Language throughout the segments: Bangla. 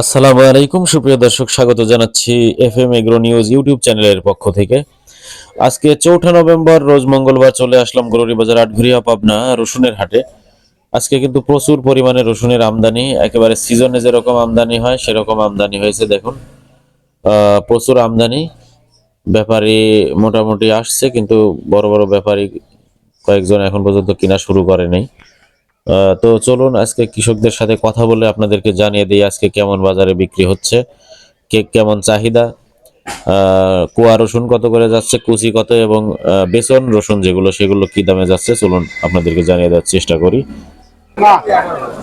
আসসালামু আলাইকুম সুপ্রিয় দর্শক স্বাগত জানাচ্ছি F M agro news YouTube চ্যানেলের পক্ষ থেকে। আজকে চৌঠা নভেম্বর রোজ মঙ্গলবার চলে আসলাম গরুরি বাজার আটঘরিয়া পাবনা রসুনের হাটে। আজকে কিন্তু প্রচুর পরিমাণে রসুনের আমদানি একেবারে সিজনে যেরকম আমদানি হয় সেরকম আমদানি হয়েছে দেখুন। প্রচুর আমদানি। ব্যাপারী মোটামুটি আসছে কিন্তু বড় বড় ব্যাপারী কয়েকজন এখন পর্যন্ত কিনা শুরু করে নাই আহ, তো চলুন আজকে কৃষকদের সাথে কথা বলে আপনাদেরকে জানিয়ে দিই আজকে কেমন বাজারে বিক্রি হচ্ছে কেক কেমন চাহিদা কুয়া রসুন কত করে যাচ্ছে কুচি কত এবং বেসন রসুন যেগুলো সেগুলো কি দামে যাচ্ছে চলুন আপনাদেরকে জানিয়ে দেওয়ার চেষ্টা করি।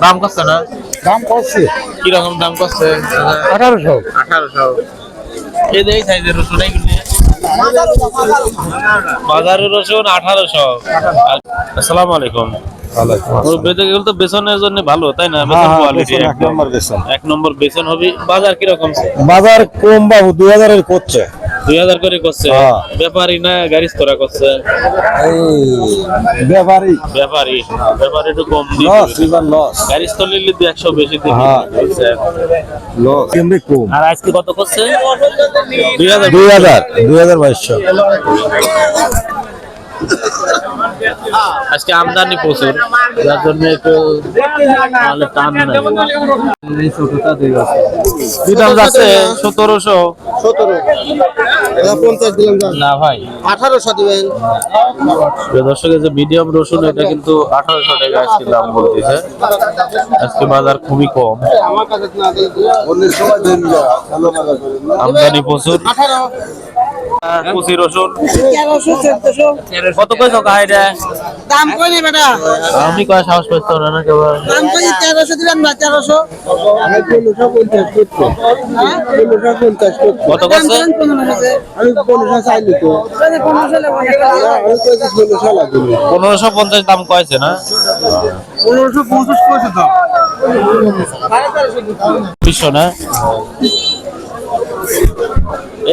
দাম কত না? দাম করছে কি দাম করছে আঠারোশো। আঠারোশো। এই সাইজের রসুন বাজারের রসুন আঠারোশো। আসসালামু আলাইকুম। তো জন্য ভালো তাই না? হ্যাঁ, হ্যাঁ, এক নম্বর বেসন হবে। বাজার কি বাজার কম বা দুই এর করছে। 2000 করে করছে? হ্যাঁ। ব্যাপারী না গাড়ি করছে? এই কম দিই লস গাড়ি তো নিলে 100 বেশি দিই কম আজকে আমদানি প্রচুর যার জন্য একটু মালের টান নাই। কি দাম যাচ্ছে সতেরোশো। পঞ্চাশ দিলাম না ভাই। আঠারোশো দিবেন। প্রিয় যে মিডিয়াম রসুন এটা কিন্তু আঠারোশো টাকা আজকে দাম বলতেছে। আজকে বাজার খুবই কম। আমদানি প্রচুর। কুচি রসুন কত কই টাকা এটা? দাম করি বেটা। আমি কয় সাহস পাইতে না না কেবল দাম করি তেরোশো দিলাম না তেরোশো। আমি পনেরোশো পঞ্চাশ করছি পনেরোশো পঞ্চাশ করছি কত দাম আমি পনেরোশো চাইলি তো। পনেরোশো লেবো আমি কয়েছি পনেরোশো লাগবে পনেরোশো পঞ্চাশ দাম কয়েছে না? পনেরোশো পঞ্চাশ করেছে তো। বিশ্ব না?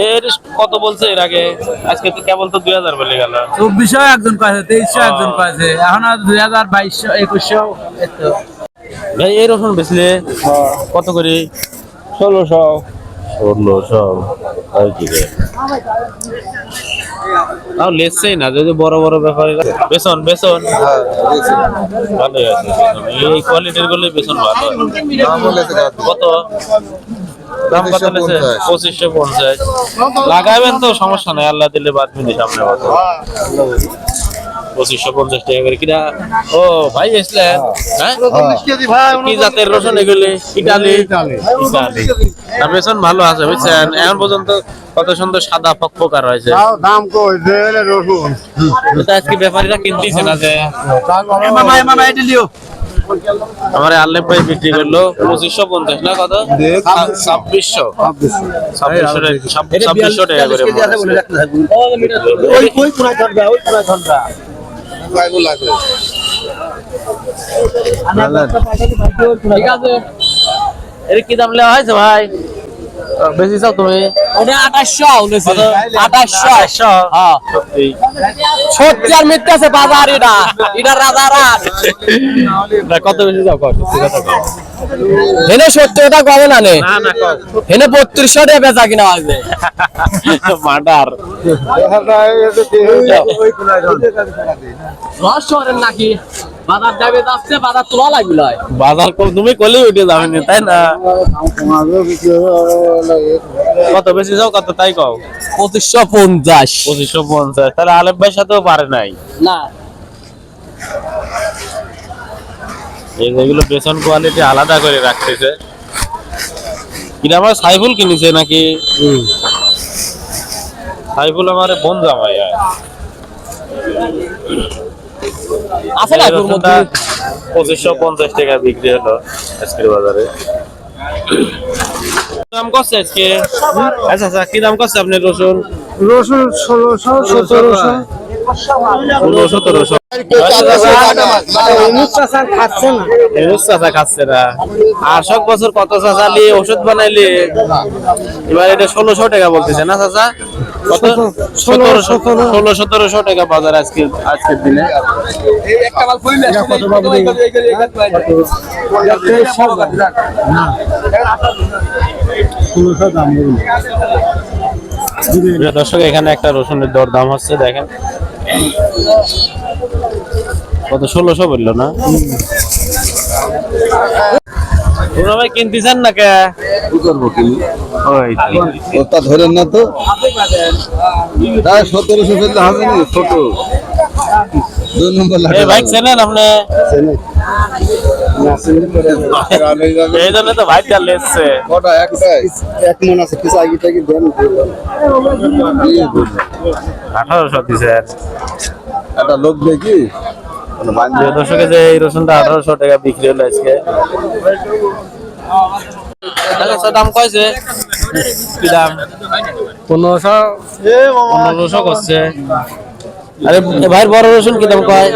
এর কত বলছে এর আগে? আজকে তো কেবল তো দুই হাজার বলে গেল। চব্বিশশো একজন কয়েছে তেইশশো একজন কয়েছে। এখন আর দুই হাজার বাইশশো একুশশো ভাই এই রসুন বেচলে কত করে? ষোলোশো। ষোলোশো। আর কি তাও লেসছেই না যদি বড় বড় ব্যাপারে বেসন বেসন ভালোই আছে। এই কোয়ালিটিরগুলো বেসন ভালো। কত? দাম কত লেছে পঁচিশশো পঞ্চাশ। লাগাবেন তো সমস্যা নাই আল্লাহ দিলে বাদ মিনি সামনে পঁচিশশো পঞ্চাশ টাকা করে কিনা? ও ভাই এসলেন হ্যাঁ। কি জাতের রসুন এগুলি? ইটালি। ইটালি। বেসন ভালো আছে বুঝছেন? এখন পর্যন্ত কত সুন্দর সাদা ফকফকা রয়েছে দাম কই? রসুন। আজকে ব্যাপারীরা কিনতেছে না যে? মামা মামা এটা লিও। আমার আল্লেপ ভাই বিক্রি করল পঁচিশশো পঞ্চাশ না কত ছাব্বিশশো ছাব্বিশশো টাকা করে মনে ঠিক আছে এর কি দাম নেওয়া হয়েছে ভাই বেশি চাও তুমি? ওটা আঠাশশো আঠাশশো। আটশো হ্যাঁ। সত্যি। আর মিথ্যা আছে বাজার এটা। এটা রাজার কত বেশি যাও কত। হেনে কবে না নে? হেনে বত্রিশশো টাকা বেচা কিনা আছে মার্ডার নাকি? বাজার যাবে যাচ্ছে বাজার তোলা লাগবে বাজার কম তুমি কলি উঠে যাবে না তাই না? কত বেশি যাও কত তাই কও? পঁচিশশো পঞ্চাশ। পঁচিশশো পঞ্চাশ। তাহলে আলেপ ভাইয়ের সাথেও পারে নাই? না। এই যেগুলো বেসন কোয়ালিটি আলাদা করে রাখতেছে। কিনা আমার সাইফুল কিনেছে নাকি? সাইফুল আমার বোন জামাই হয়। আছে না তোর মধ্যে? পঁচিশশো পঞ্চাশ টাকা বিক্রি হলো আজকের বাজারে। দাম করছে আজকে? আচ্ছা আচ্ছা কি দাম করছে আপনার রসুন? রসুন ষোলোশো সতেরোশো। ষোলো সতেরোশো। খাচ্ছে না। এনুস চাচা আশক বছর কত চাচা নিয়ে ওষুধ বানাইলে? এবার এটা ষোলোশো টাকা বলতেছে না চাচা? কত? ষোলো, সতেরো সতেরো। ষোলো সতেরোশো টাকা বাজার আজকে আজকের দিনে। দর্শক এখানে একটা রসুনের দর দাম হচ্ছে দেখেন। কত? ষোলোশো বলল না? তোমরা ভাই কিনতেছেন না কে? ওই ওটা ধরেন না তো। সতেরোশো চললে হবে না ছোট। দুই নম্বর বাইক চেনেন আপনি? এই জন্য তো ভাই চাল এসছে কটা? একটাই? এক মন আছে কিছু আগে থেকে দেন আঠারোশো একটা লোক দেখি। প্রিয় দর্শকে যে এই রসুনটা আঠারোশো টাকা বিক্রি হলো আজকে। দাম কয়েছে দাম? পনেরোশো। পনেরোশো করছে। আরে ভাইয়ের বড় রসুন কি দাম কয়?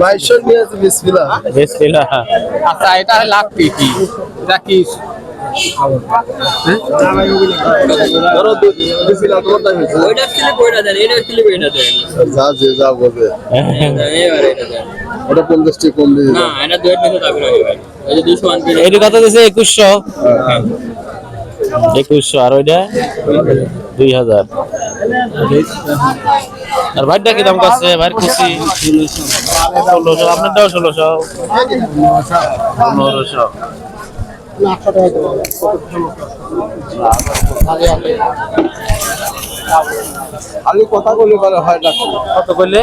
ভাই নিয়ে আছে বিসমিল্লাহ। বেশ আচ্ছা এটা লাভ কি কি? এটা কি ধরো বিসমিল্লাহ তোমার দাম হয়েছে ওইটা কিলে কইরা দেন এটা কিলে কইরা দেন যা যে যা বলবে এবারে এটা দেন ওটা পঞ্চাশ টাকা কম দিয়ে না এটা দুই মিনিট থাকবে এই যে 200 আনবে এটি কত দিছে? একুশশো? একুশশো। আর ওইটা? দুই হাজার। আর ভাইটা কি দাম করছে? ভাইয়ের খুশি ষোলোশো। আপনারটাও ষোলোশো। আলু কথা বলে বলে হয় না। কত করলে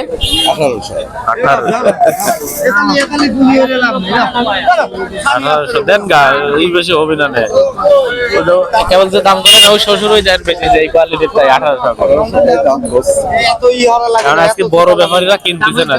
আঠারোশো। আঠারোশো। দেন গা এই বেশি হবে না নে। কেবল যে দাম করে না ওই শ্বশুরই দেন বেশি যে এই কোয়ালিটির তাই আঠারোশো। কারণ আজকে বড় ব্যাপারীরা কিনতেছে না